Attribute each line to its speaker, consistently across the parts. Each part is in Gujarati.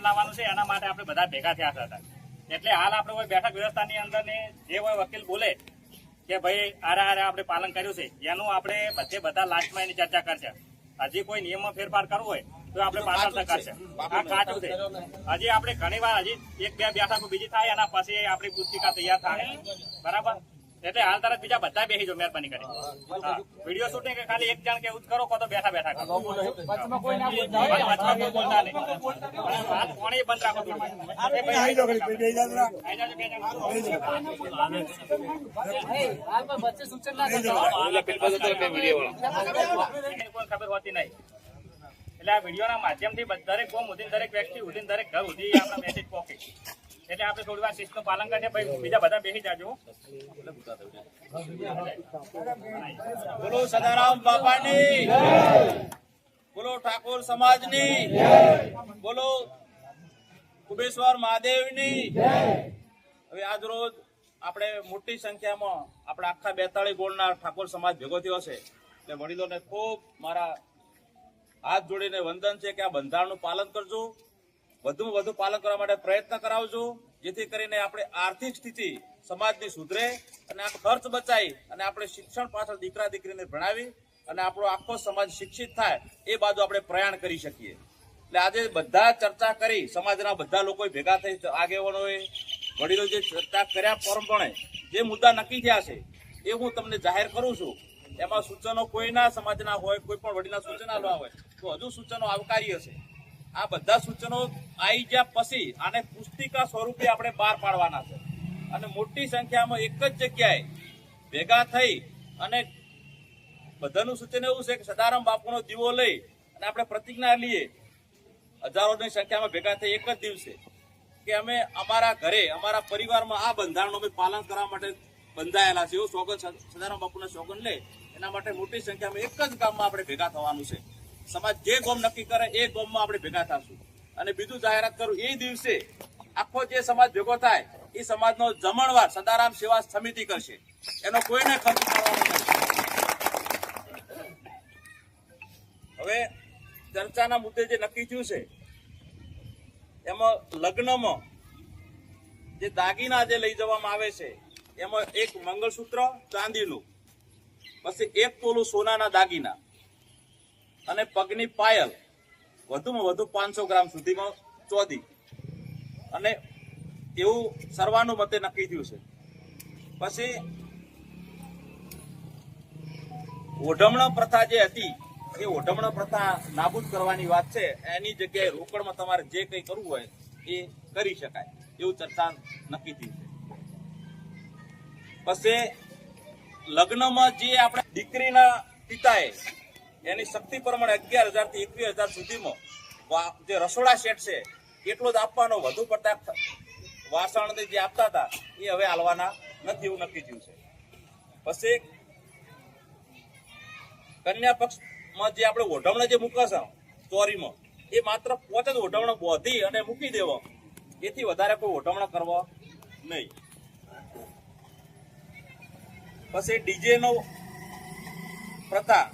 Speaker 1: સમાધાન લાવવાનું છે એના માટે આપણે બધા ભેગા થયા હતા. એટલે હાલ આપણે કોઈ બેઠક વ્યવસ્થાની અંદર જે કોઈ વકીલ બોલે કે ભાઈ આરે આરે આપણે પાલન કર્યું છે એનું આપણે બધે બધા લાસ્ટમાં એની ચર્ચા કરશે. હજી કોઈ નિયમમાં ફેરફાર કરવો હોય તો આપણે પાછળ કરશે. આ કાચું છે. હજી આપણે ઘણી વાર હજી એક બે બેઠકો બીજી થાય એના પછી આપણી પુસ્તિકા તૈયાર થાય. બરાબર? એટલે હાલ તરત બીજા બધા બેસી જો મહેરબાની કરી વીડિયો શૂટિંગ કે ખાલી એક જણ કે એવું કરો કો તો બેઠા બેઠા કરો. વચમાં કોઈ બોલતા નહીં. વાત કોણે બંધ રાખો થોડી. એ ભાઈ આઈ જાઓ ઘડી, આઈ જાઓ બે જણ.
Speaker 2: વચ્ચે સૂચન ના કરતા
Speaker 1: એને કોઈ ખબર હોતી નહીં. એટલે આ વિડીયોના માધ્યમથી દરેક કોમ સુધી દરેક વ્યક્તિ સુધી દરેક ઘર સુધી આપણા મેસેજ પહોંચે એટલે આપણે થોડી વાર શિસ્તનું પાલન કરીએ ભાઈ બીજા બધા બેસી જાજો.
Speaker 3: બોલો સદારામ બાપાની. બોલો ઠાકોર સમાજની. બોલો કુબેશ્વર મહાદેવની. હવે આજ રોજ આપણે મોટી સંખ્યામાં આપણે આખા બેતાળી ગોળના ઠાકોર સમાજ ભેગો થયો છે. એટલે વડીલોને ખૂબ મારા હાથ જોડીને વંદન છે કે આ બંધારણનું પાલન કરજો. વધુમાં વધુ પાલન કરવા માટે પ્રયત્ન કરાવજો. જેથી કરીને આપણે આર્થિક સ્થિતિ સમાજની સુધરે. અને આ ખર્ચ બચાવી અને આપણે શિક્ષણ પાછળ દીકરા દીકરીને ભણાવી અને આપણો આખો સમાજ શિક્ષિત થાય, એ બાજુ આપણે પ્રયાણ કરી શકીએ. એટલે આજે બધા ચર્ચા કરી, સમાજના બધા લોકો ભેગા થઈ આગેવાનોએ, વડીલો જે ચર્ચા કર્યા પ્રમાણે જે મુદ્દા નક્કી થયા છે, એ હું તમને જાહેર કરું છું. એમાં સૂચનો કોઈના સમાજના હોય, કોઈ પણ વડીલના સૂચના લેવા હોય, તો હજુ સૂચનો આવકાર્ય છે. આ બધા સૂચનો આવી ગયા પછી આને પુસ્તિકા સ્વરૂપે આપણે બહાર પાડવાના છે. અને મોટી સંખ્યામાં એક જ જગ્યાએ ભેગા થઈ અને બધાનું સૂચન એવું છે કે સદારામ બાપુનો દીવો લઈ અને આપણે પ્રતિજ્ઞા લઈએ હજારોની સંખ્યામાં ભેગા થઈ એક જ દિવસે કે અમે અમારા ઘરે, અમારા પરિવારમાં આ બંધારણનું પાલન કરવા માટે બંધાયેલા છે એવું સોગન સદારામ બાપુના સોગન લે. એના માટે મોટી સંખ્યામાં એક જ ગામમાં આપણે ભેગા થવાનું છે. સમાજ જે ગોમ નક્કી કરે એ ગોમમાં આપણે ભેગા થશું. અને બીજું જાહેરાત કરું, એ દિવસે આખો જે સમાજ ભેગો થાય એ સમાજનો જમણવાર સદારામ સેવા સમિતિ કરશે. એનો કોઈને ખર્ચ કરવાનો હવે ચર્ચાના મુદ્દે જે નક્કી થયું છે, એમાં લગ્નમાં જે દાગીના જે લઈ જવામાં આવે છે, એમાં એક મંગળસૂત્ર, ચાંદીનું, પછી એક તોલું સોનાના દાગીના અને પગની પાયલ, વધુમાં વધુ પાંચસો ગ્રામ સુધીમાં ચોદી અને એવું સર્વાનુમતે નક્કી થયું છે. પછી ઓઢમણ પ્રથા જે હતી, એ ઓઢમણ પ્રથા નાબૂદ કરવાની વાત છે. એની જગ્યાએ રોકડમાં તમારે જે કંઈ કરવું હોય એ કરી શકાય. એવું ચર્ચા નક્કી થયું છે. પછી લગ્નમાં જે આપણે દીકરીના પિતાએ એની શક્તિ પ્રમાણે અગિયાર હજારથી એકવીસ હજાર સુધીમાં જે રસોડા સેટ છે, એટલો જ આપવાનો વધુ પડતા વાસણ જે આપતા હતા, એ હવે હાલવાના નથી એવું નક્કી થયું છે. પછી કન્યા પક્ષમાં જે આપણે ઓઢવણા જે મૂકે છે ચોરીમાં, એ માત્ર પોચ જ ઓઢવણ બોધી અને મૂકી દેવો. એથી વધારે કોઈ ઓઢવણ કરવો નહીં. પછી ડીજે નો પ્રથા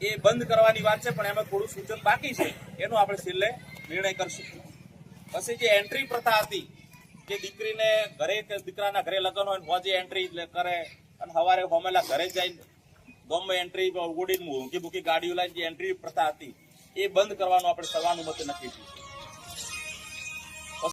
Speaker 3: એ બંધ કરવાની વાત છે, પણ એમાં થોડું સૂચન બાકી છે. એનો આપણે છેલ્લે નિર્ણય કરશું. પછી જે એન્ટ્રી પ્રથા હતી જે દીકરીને ઘરે કે દીકરાના ઘરે લગ્ન હોય હોજે એન્ટ્રી કરે. અને સવારે હોમેલા ઘરે જઈને ગમે એન્ટ્રી ઉગોડીને મૂકી મૂકી ગાડીઓ લઈને જે એન્ટ્રી પ્રથા હતી, એ બંધ કરવાનું આપણે સર્વાનુમતે નક્કી થયું